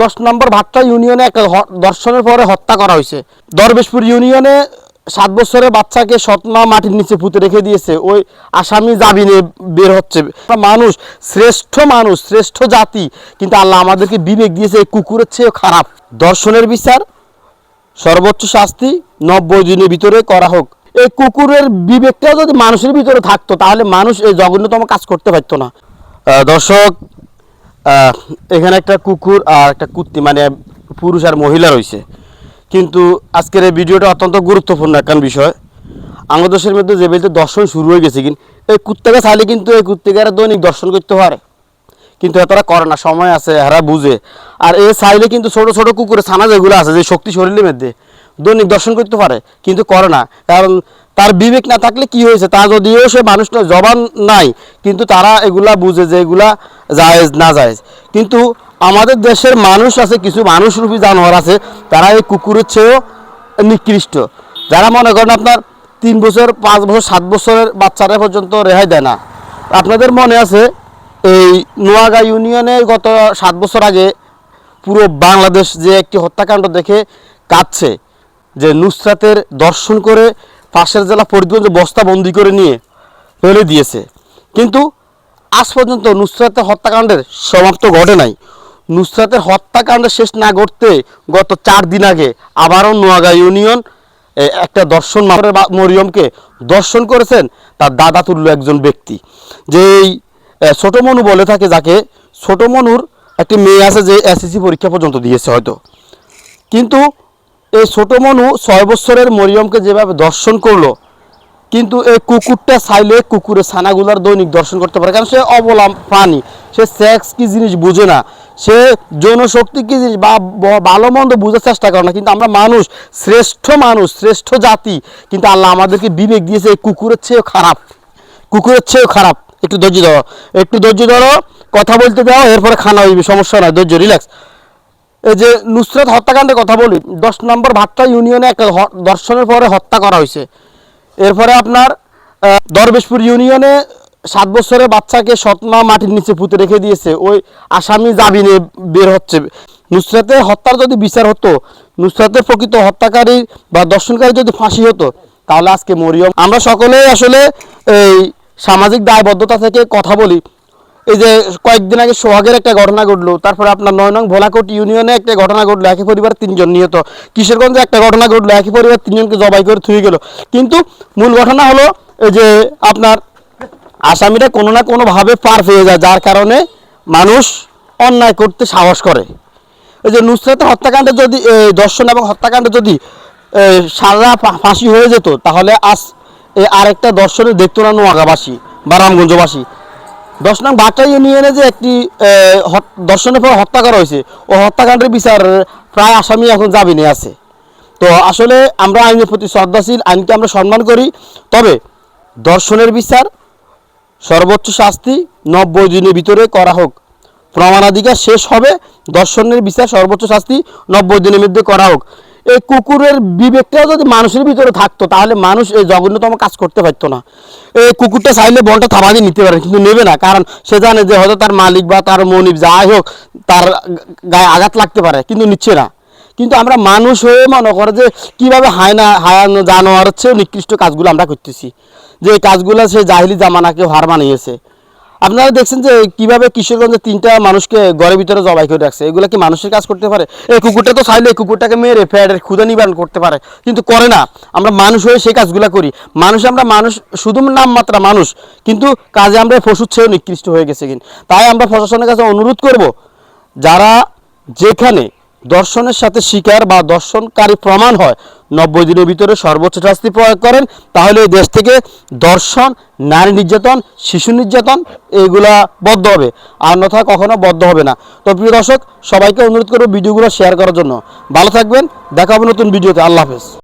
দশ নম্বর ভাট্টা ইউনিয়নে এক দর্শনের পরে হত্যা করা হয়েছে। দরবেশপুর ইউনিয়নে সাত বছরের বাচ্চাকে সৎমা মাটির নিচে পুঁতে রেখে দিয়েছে। ওই আসামি জামিনে বের হচ্ছে। মানুষ, শ্রেষ্ঠ মানুষ, শ্রেষ্ঠ জাতি, কিন্তু আল্লাহ আমাদেরকে বিবেক দিয়েছে, এই কুকুরের চেয়েও খারাপ। দর্শনের বিচার, সর্বোচ্চ শাস্তি, নব্বই দিনের ভিতরে করা হোক। এই কুকুরের বিবেকটা যদি মানুষের ভিতরে থাকতো, তাহলে মানুষ এই জঘন্যতম কাজ করতে পারতো না। দর্শক এখানে একটা কুকুর আর একটা কুত্তি মানে পুরুষ আর মহিলা রয়েছে। কিন্তু আজকের এই ভিডিওটা অত্যন্ত গুরুত্বপূর্ণ একটা বিষয়। আমাদের দেশের মধ্যে যে বলতে দর্শন শুরু হয়ে গেছে কিন্তু এই কুত্তাকে চাইলে কিন্তু এই কুত্তিকারা দৈনিক দর্শন করতে পারে। কিন্তু এতটা করে না, সময় আছে, এরা বুঝে। আর এ চাইলে কিন্তু ছোট ছোট কুকুরের ছানা যেগুলো আছে, যে শক্তি শরীরের মধ্যে দৈনিক দর্শন করতে পারে, কিন্তু করে না। কারণ তার বিবেক না থাকলে কি হয়েছে? তা যদিও সে মানুষটা জবান নাই, কিন্তু তারা এগুলা বুঝে যে এগুলা জায়েজ, না জায়েজ। কিন্তু আমাদের দেশের মানুষ আছে, কিছু মানুষরূপী জানোয়ার আছে, তারা এই কুকুরের চেয়েও নিকৃষ্ট। যারা মনে করেন আপনার তিন বছর, পাঁচ বছর, সাত বছরের বাচ্চারা পর্যন্ত রেহাই দেয় না। আপনাদের মনে আছে, এই নোয়াগা ইউনিয়নে গত সাত বছর আগে পুরো বাংলাদেশ যে একটি হত্যাকাণ্ড দেখে কাঁদছে, যে নুসরাতের দর্শন করে পাশের জেলা ফরিদগঞ্জে বস্তা বন্দি করে নিয়ে ফেলে দিয়েছে। কিন্তু আজ পর্যন্ত নুসরাতের হত্যাকাণ্ডের সমাপ্ত ঘটে নাই। নুসরাতের হত্যাকাণ্ড শেষ না ঘটতে গত চার দিন আগে আবারও নোয়াগা ইউনিয়ন একটা দর্শন মরিয়মকে দর্শন করেছেন তার দাদা তুল্য একজন ব্যক্তি। যেই এ, ছোট মনু বলে থাকে যাকে ছোটো মনুর একটি মেয়ে আছে যে এসএসসি পরীক্ষা পর্যন্ত দিয়েছে হয়তো। কিন্তু এই ছোট মনু ছয় বছরের মরিয়মকে যেভাবে দর্শন করল, কিন্তু এই কুকুরটা চাইলে কুকুরের ছানাগুলার দৈনিক দর্শন করতে পারে। কারণ সে অবলা প্রাণী, সে সেক্স কি জিনিস বুঝে না। সে যৌনশক্তি কি জিনিস বা ভালো মন্দ বোঝার চেষ্টা করে না। কিন্তু আমরা মানুষ, শ্রেষ্ঠ মানুষ, শ্রেষ্ঠ জাতি, কিন্তু আল্লাহ আমাদেরকে বিবেক দিয়েছে এই কুকুরের চেয়েও খারাপ। কুকুরের চেয়েও খারাপ। একটু ধৈর্য ধরো। একটু ধৈর্য ধরো, কথা বলতে দাও এরপরে খানা হইবে, সমস্যা নয় ধৈর্য রিল্যাক্স যে নুসরাত হত্যাকাণ্ডের কথা বলি, দশ নম্বর ভাট্টা ইউনিয়নে একটা দর্শনের পরে হত্যা করা হয়েছে। এরপরে আপনার দরবেশপুর ইউনিয়নে সাত বছরের বাচ্চাকে সৎমা মাটির নিচে পুঁতে রেখে দিয়েছে। ওই আসামি জামিনে বের হচ্ছে। নুসরাতের হত্যার যদি বিচার হতো, নুসরাতের প্রকৃত হত্যাকারী বা দর্শনকারী যদি ফাঁসি হতো, তাহলে আজকে মরিয়ম আমরা সকলেই আসলে এই সামাজিক দায়বদ্ধতা থেকে কথা বলি। এই যে কয়েকদিন আগে সোহাগের একটা ঘটনা ঘটলো, তারপরে আপনার নয় নং ভোলাকোট ইউনিয়নে একটা ঘটনা ঘটলো, একই পরিবার তিনজন নিহত। কিশোরগঞ্জে একটা ঘটনা ঘটলো, একই পরিবার তিনজনকে জবাই করে থুয়ে গেল। কিন্তু মূল ঘটনা হলো এই যে আপনার আসামিরা কোনো না কোনোভাবে পার পেয়ে যায়, যার কারণে মানুষ অন্যায় করতে সাহস করে। এই যে নুসরাতের হত্যাকাণ্ডে যদি দর্শন এবং হত্যাকাণ্ডে যদি সারা ফাঁসি হয়ে যেত, তাহলে আজ আরেকটা দর্শনে দেখতো না নোয়াগাবাসী বা রামগঞ্জবাসী। দশ নং বাটা ইউনিয়নে যে একটি দর্শনের পর হত্যা করা হয়েছে, ও হত্যাকাণ্ডের বিচার প্রায় আসামি এখন জামিনে আছে। তো আসলে আমরা আইনের প্রতি শ্রদ্ধাশীল, আইনকে আমরা সম্মান করি, তবে দর্শনের বিচার, সর্বোচ্চ শাস্তি নব্বই দিনের ভিতরে করা হোক। প্রমাণাধিকার শেষ হবে, দর্শনের বিচার সর্বোচ্চ শাস্তি নব্বই দিনের মধ্যে করা হোক। এই কুকুরের বিবেকটা যদি মানুষের ভিতরে থাকতো, তাহলে মানুষ এই জঘন্যতম কাজ করতে পারতো না। এই কুকুরটা চাইলে বলটা থামা নিতে পারে, কিন্তু নেবে না, কারণ সে জানে যে হয়তো তার মালিক বা তার মনিব যাই হোক, তার গায়ে আঘাত লাগতে পারে, কিন্তু নিচ্ছে না। কিন্তু আমরা মানুষ হয়ে মনে করে যে কীভাবে হায়না, হায়ানো জানোয়ারের চেয়েও নিকৃষ্ট কাজগুলো আমরা করতেছি। যে কাজগুলো সে জাহিলি জামানাকে হার মানিয়েছে আপনারা দেখছেন যে কীভাবে কিশোরগঞ্জে তিনটা মানুষকে ঘরের ভিতরে জবাই করে রাখছে। এগুলো কি মানুষের কাজ করতে পারে? এই কুকুরটা তো চাইলে কুকুরটাকে মেরে ফ্যাটের ক্ষুদা নিবারণ করতে পারে, কিন্তু করে না। আমরা মানুষ হয়ে সেই কাজগুলো করি। মানুষ আমরা মানুষ, শুধু নামমাত্রা মানুষ, কিন্তু কাজে আমরা পশুর চেয়েও নিকৃষ্ট হয়ে গেছে কিন্তু। তাই আমরা প্রশাসনের কাছে অনুরোধ করব, যারা যেখানে দর্শনের সাথে শিকার বা দর্শনকারী প্রমাণ হয়। নব্বই দিনের ভিতরে সর্বোচ্চ শাস্তি প্রয়োগ করেন। তাহলে এই দেশ থেকে দর্শন, নারী নির্যাতন, শিশু নির্যাতন, এইগুলা বদ্ধ হবে। আর নথা কখনো বদ্ধ হবে না। তো প্রিয় দর্শক, সবাইকে অনুরোধ করব ভিডিওগুলো শেয়ার করার জন্য। ভালো থাকবেন। দেখাবো নতুন ভিডিওতে। আল্লাহ হাফেজ।